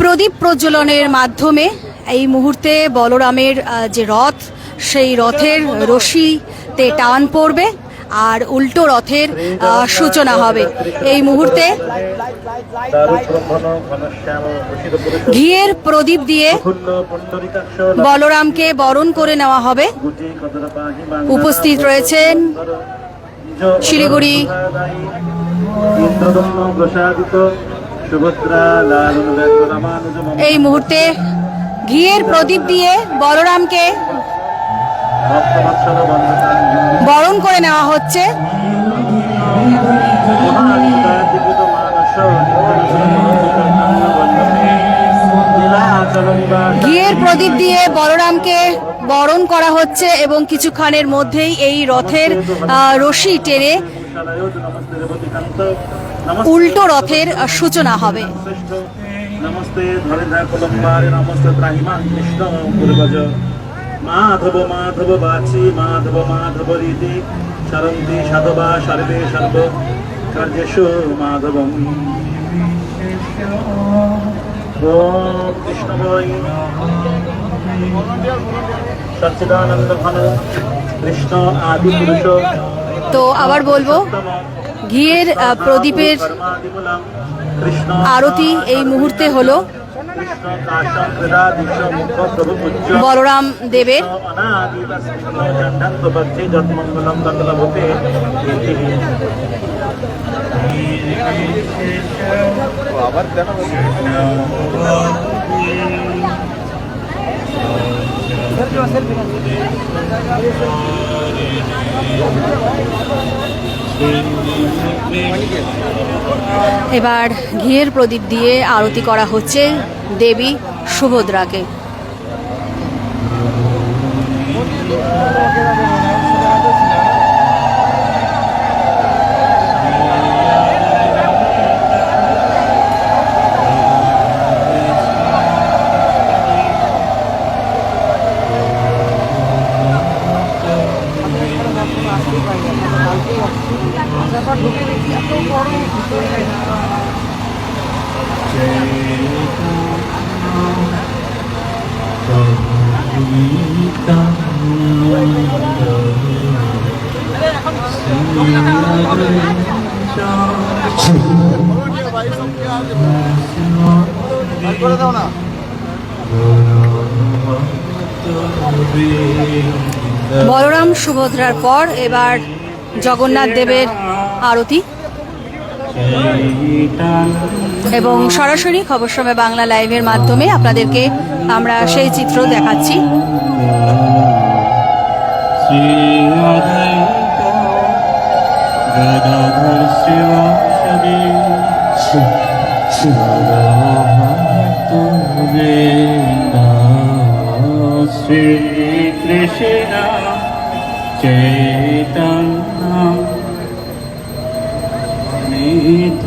প্রদীপ প্রজ্বলনের মাধ্যমে এই মুহূর্তে বলরামের যে রথ সেই রথের রশিতে টান পড়বে আর উল্টো রথের সূচনা হবে। এই মুহূর্তে ঘিয়ের প্রদীপ দিয়ে বলরামকে বরণ করে নেওয়া হবে। উপস্থিত রয়েছেন শিলিগুড়ি এই মুহূর্তে ঘিয়ের প্রদীপ দিয়ে বলরামকে বরণ করে নেওয়া হচ্ছে। ঘিয়ের প্রদীপ দিয়ে বলরামকে বরণ করা হচ্ছে এবং কিছুক্ষণের মধ্যেই এই রথের রশি টেনে উল্টো রথের সূচনা হবে। নমস্তে ধরিধা কুলম্বারে নমস্তে ত্রাহিমাং কৃষ্ণ পূর্বজ মাধব মাধব বাচি মাধব মাধব রীতি। সরন্তি সাধবা সর্বে সর্ব। কার্যেষু মাধবম। ওম কৃষ্ণ সচ্চিদানন্দ ঘন কৃষ্ণ আদি পুরুষ তো আবার বলব ঘিয়ের প্রদীপের আরতি এই মুহূর্তে হলো। বলরাম দেবের। তৎলভতে এবার ঘিয়ের প্রদীপ দিয়ে আরতি করা হচ্ছে দেবী সুভদ্রাকে। বলরাম সুভদ্রার পর এবার জগন্নাথ দেবের আরতি। এবং সরাসরি খবর সময় বাংলা লাইভের মাধ্যমে আপনাদেরকে আমরা সেই চিত্র দেখাচ্ছি শ্রী কৃষ্ণ চৈতন্য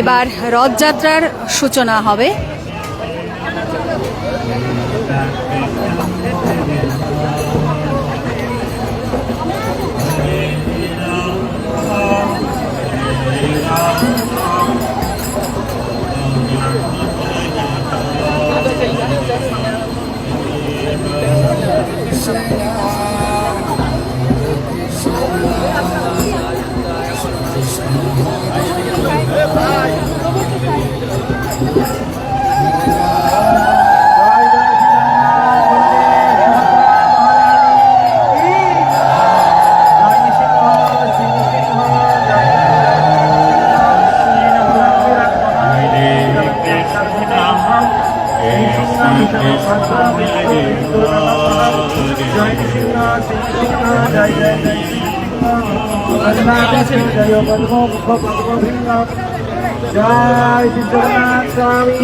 এবার রথযাত্রার সূচনা হবে Awesome.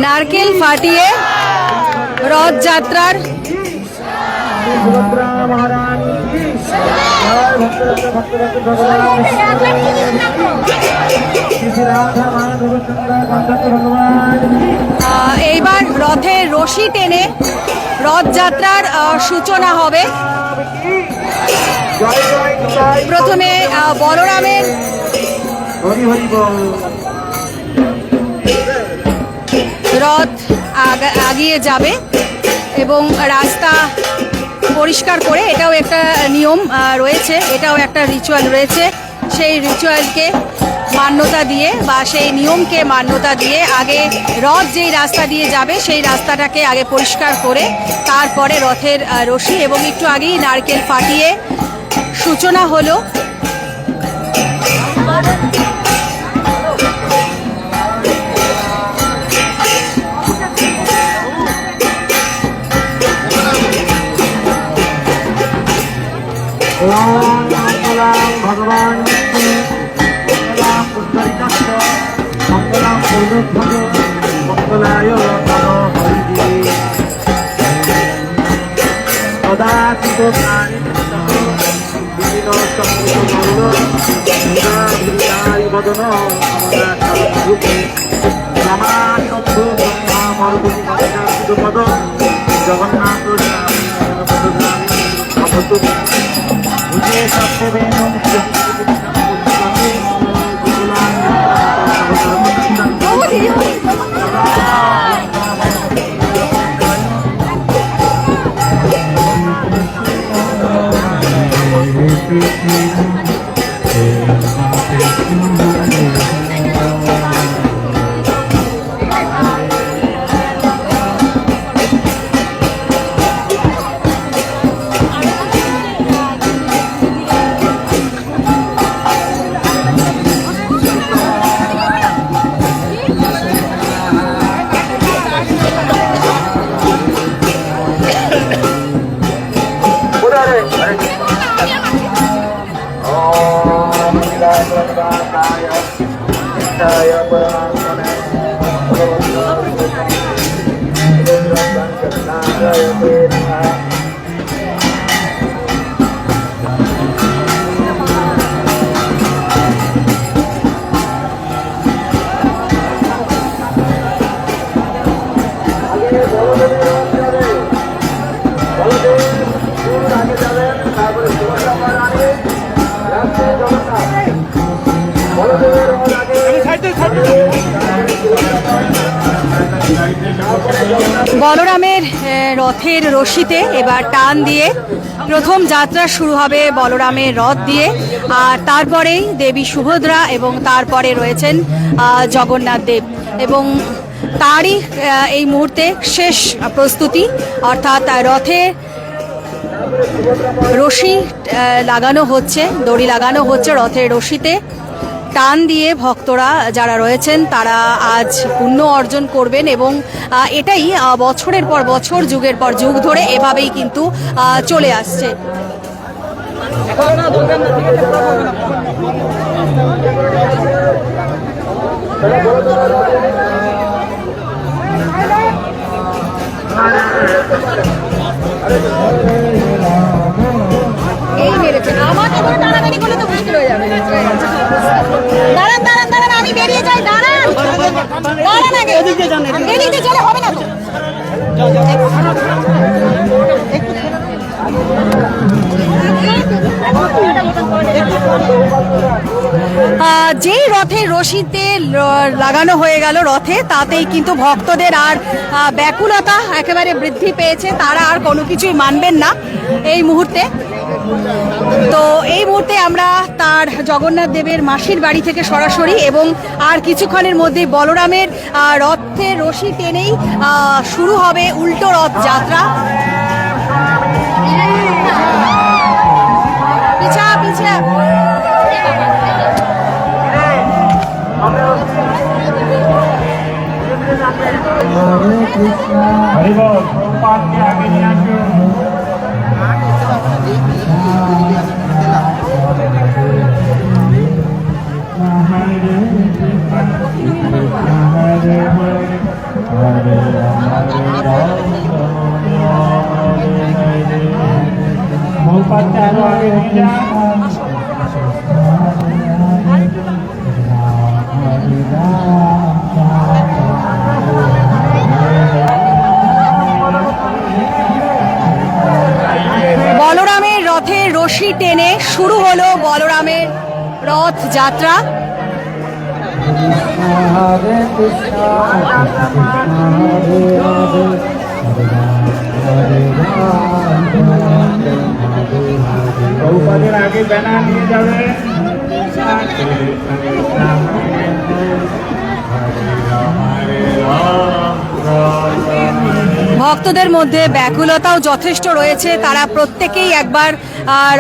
ভগবান ফাটিয়ে রথযাত্রার এইবার রথের রশি টেনে রথযাত্রার সূচনা হবে। প্রথমে বলরামের হরি হরি রথ আগা- আগিয়ে যাবে এবং রাস্তা পরিষ্কার করে এটাও একটা নিয়ম রয়েছে, এটাও একটা রিচুয়াল রয়েছে। সেই রিচুয়ালকে মান্যতা দিয়ে বা সেই নিয়মকে মান্যতা দিয়ে আগে রথ যেই রাস্তা দিয়ে যাবে, সেই রাস্তাটাকে আগে পরিষ্কার করে তারপরে রথের রশি এবং একটু আগেই নারকেল ফাটিয়ে সূচনা হলো। মঙ্গলাং ভগবান মঙ্গলায় সদাচিত প্রাণী বদন জগন্নাথ 无敌！来！Jaya Jaya রথের রশিতে এবার টান দিয়ে প্রথম যাত্রা শুরু হবে বলরামের রথ দিয়ে। আর তারপরেই দেবী সুভদ্রা এবং তারপরে রয়েছেন জগন্নাথ দেব। এবং তারই এই মুহূর্তে শেষ প্রস্তুতি, অর্থাৎ রথে রশি লাগানো হচ্ছে, দড়ি লাগানো হচ্ছে রথের রশিতে। টান দিয়ে ভক্তরা যারা রয়েছেন, তারা আজ পুণ্য অর্জন করবেন এবং এটাই বছরের পর বছর, যুগের পর যুগ ধরে এভাবেই কিন্তু চলে আসছে। যেই রথের রশিতে লাগানো হয়ে গেল রথে, তাতেই কিন্তু ভক্তদের আর ব্যাকুলতা একেবারে বৃদ্ধি পেয়েছে। তারা আর কোনো কিছুই মানবেন না এই মুহূর্তে। তো এই মুহূর্তে আমরা তার জগন্নাথ দেবের মাসির বাড়ি থেকে সরাসরি এবং আর কিছুক্ষণের মধ্যে বলরামের রথের রশি টেনেই শুরু হবে উল্টো রথ যাত্রা পিছা পিছা হরে কৃষ্ণ হরিবল প্রভুপাদকে আগে নিয়ে আসুন বলরামের রথের রশি টেনে শুরু হলো বলরামের রথ যাত্রা। হরে কৃষ্ণ প্রভুপাদের আগে ব্যানার নিয়ে যাবে। ভক্তদের মধ্যে ব্যাকুলতাও যথেষ্ট রয়েছে। তারা প্রত্যেকেই একবার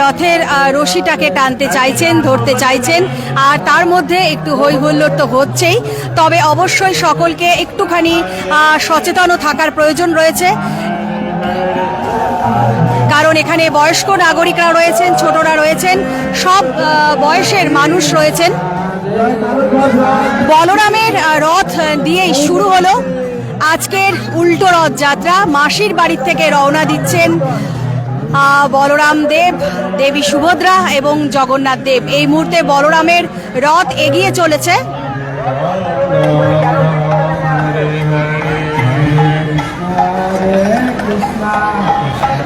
রথের রশিটাকে টানতে চাইছেন, ধরতে চাইছেন। আর তার মধ্যে একটু হই হুল্লোড় তো হচ্ছেই। তবে অবশ্যই সকলকে একটুখানি সচেতনও থাকার প্রয়োজন রয়েছে। কারণ এখানে বয়স্ক নাগরিকরা রয়েছেন, ছোটরা রয়েছেন, সব বয়সের মানুষ রয়েছেন। বলরামের রথ দিয়েই শুরু হলো। আজকের উল্টো রথ যাত্রা মাসির বাড়ির থেকে রওনা দিচ্ছেন বলরাম দেব, দেবী সুভদ্রা এবং জগন্নাথ দেব। এই মুহূর্তে বলরামের রথ এগিয়ে চলেছে।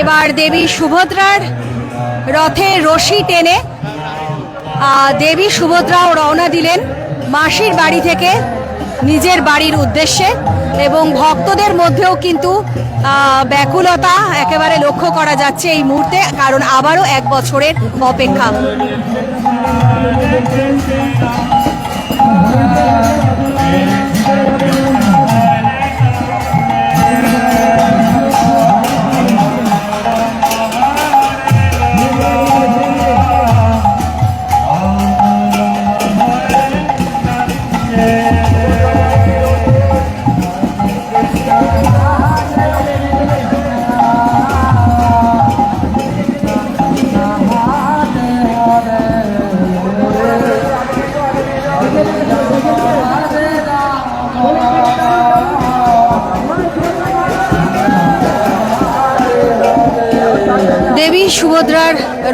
এবার দেবী সুভদ্রার রথে রশি টেনে দেবী সুভদ্রাও রওনা দিলেন মাসির বাড়ি থেকে নিজের বাড়ির উদ্দেশ্যে এবং ভক্তদের মধ্যেও কিন্তু ব্যাকুলতা একেবারে লক্ষ্য করা যাচ্ছে এই মুহূর্তে, কারণ আবারও এক বছরের অপেক্ষা।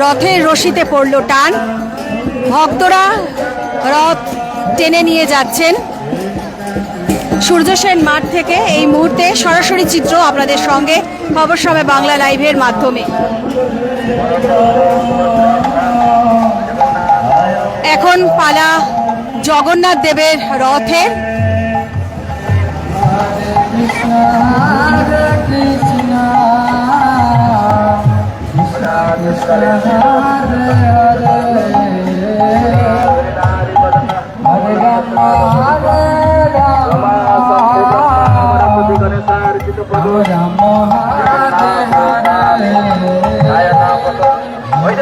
রথের রশিতে পড়ল টান। ভক্তরা রথ টেনে নিয়ে যাচ্ছেন। সূর্যসেন মাঠ থেকে এই মুহূর্তে সরাসরি চিত্র আপনাদের সঙ্গে খবর সময় বাংলা লাইভের মাধ্যমে। এখন পালা জগন্নাথ দেবের রথের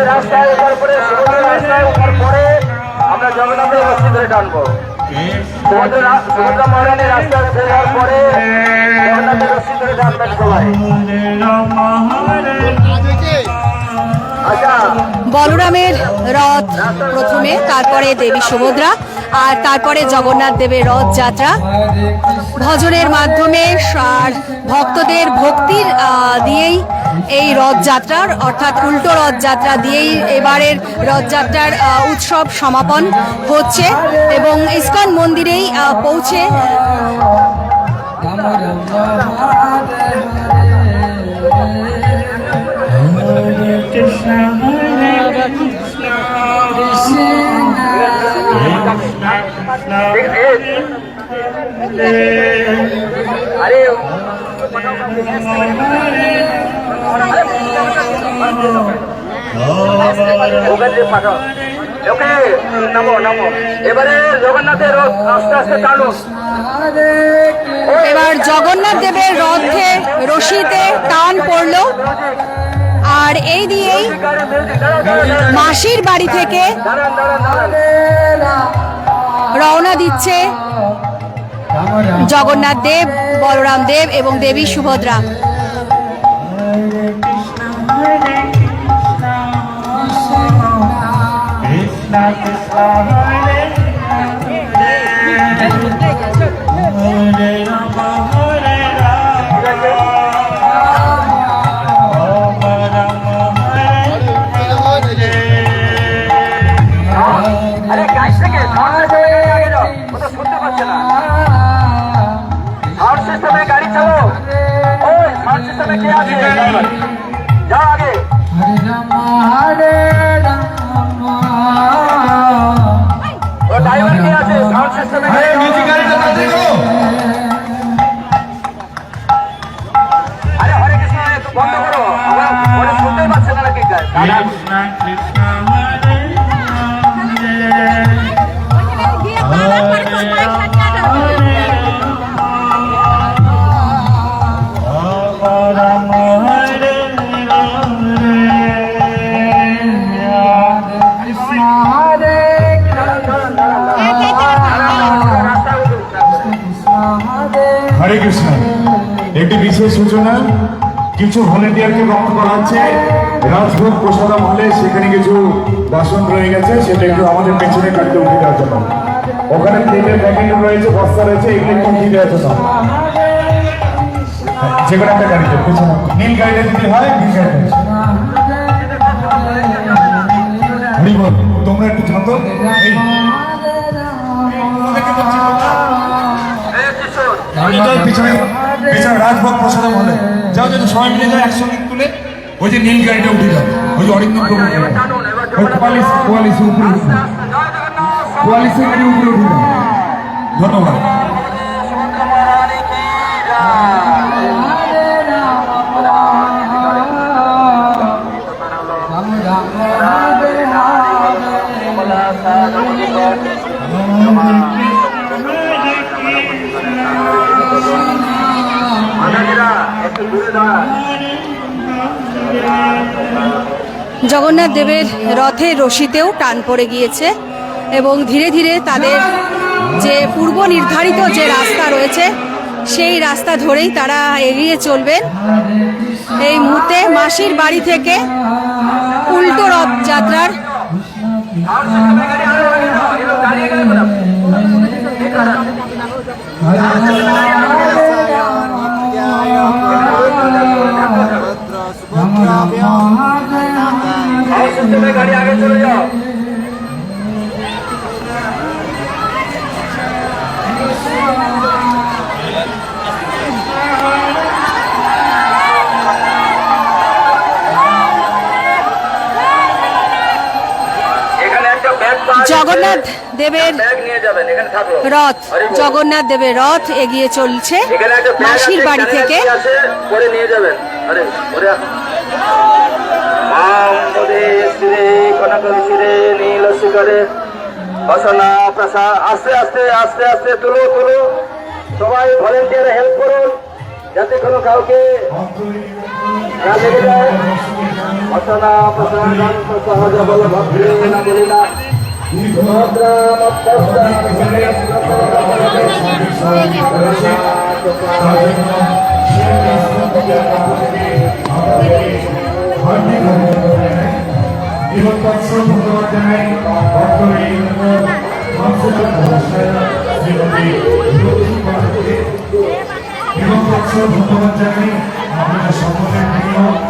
রাস্তায় ওঠার পরে রাস্তায় ওঠার পরে আমরা জগন্নাথের ধরে টানবো সমুদ্র রা- সমুদ্র মহারানীর যাওয়ার পরে জগন্নাথের রশ্মি ধরে টানবেন সবাই আচ্ছা বলরামের রথ প্রথমে, তারপরে দেবী সুভদ্রা, আর তারপরে জগন্নাথ দেবের রথযাত্রা ভজনের মাধ্যমে আর ভক্তদের ভক্তির দিয়েই এই রথযাত্রার অর্থাৎ উল্টো রথযাত্রা দিয়েই এবারের রথযাত্রার উৎসব সমাপন হচ্ছে এবং ইস্কন মন্দিরেই পৌঁছে এবারে জগন্নাথের রথ আস্তে আস্তে টানুন এবার জগন্নাথ দেবের রথে রশিতে টান পড়ল। আর এই দিয়েই মাসির বাড়ি থেকে রওনা দিচ্ছে জগন্নাথ দেব, বলরাম দেব এবং দেবী সুভদ্রা। আছে ড্রাইভার যাও আগে। ও ড্রাইভার কে আছে? সাউন্ড সিস্টেমে আরে হরে কৃষ্ণ একটু বন্ধ বিশেষ সূচনা কিছু ভলেন্টিয়ারকে গ্রহণ করা হচ্ছে। রাজভোগ প্রসাদম হলে সেখানে কিছু বাসন রয়ে গেছে সেটা একটু আমাদের পেছনে কাটতে উঠে দেওয়ার জন্য। ওখানে তেলের প্যাকেট রয়েছে বস্তা রয়েছে এগুলো একটু উঠিয়ে দেওয়ার জন্য। যে কোনো একটা গাড়িতে পেছনে। নীল গাড়িতে যদি হয় নীল গাড়িতে। হরি বল তোমরা একটু এই। পিছনে। পিছনে রাজভোগ প্রসাদ হলে। যাও যেন সবাই মিলে যাও, একসঙ্গে তুলে ওই যে নীল গাড়িটা উঠে যাও ওই যে অরিন্দ ওই কোয়ালিস উপরে উপরে উঠে ধন্যবাদ। জগন্নাথ দেবের রথের রশিতেও টান পড়ে গিয়েছে এবং ধীরে ধীরে তাদের যে পূর্ব নির্ধারিত যে রাস্তা রয়েছে, সেই রাস্তা ধরেই তারা এগিয়ে চলবেন। এই মুহূর্তে মাসির বাড়ি থেকে উল্টো রথযাত্রার সাউন্ড গাড়ি আগে চলে যাও। জগন্নাথ দেবের রথ জগন্নাথ দেবের রথ এগিয়ে চলছে। মাসির বাড়ি থেকে। নীল শিখরে বসনা প্রসাদ আস্তে আস্তে আস্তে আস্তে, তুলো তুলো। সবাই ভলেন্টিয়ার হেল্প করুন, যাতে কোনো কাউকে না লেগে যায়। বসনা প্রসাদ সহজ তৎসব ধন্যবাদ। জানাই এবং তৎসব ধন্যবাদ জানাই আপনাদের সকলের প্রিয়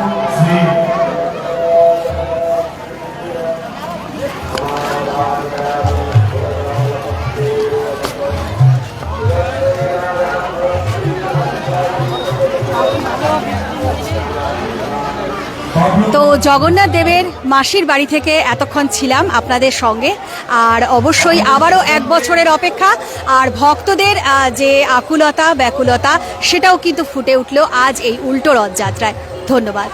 জগন্নাথ দেবের মাসির বাড়ি থেকে এতক্ষণ ছিলাম আপনাদের সঙ্গে। আর অবশ্যই আবারও এক বছরের অপেক্ষা। আর ভক্তদের যে আকুলতা, ব্যাকুলতা, সেটাও কিন্তু ফুটে উঠল আজ এই উল্টো রথযাত্রায়। ধন্যবাদ।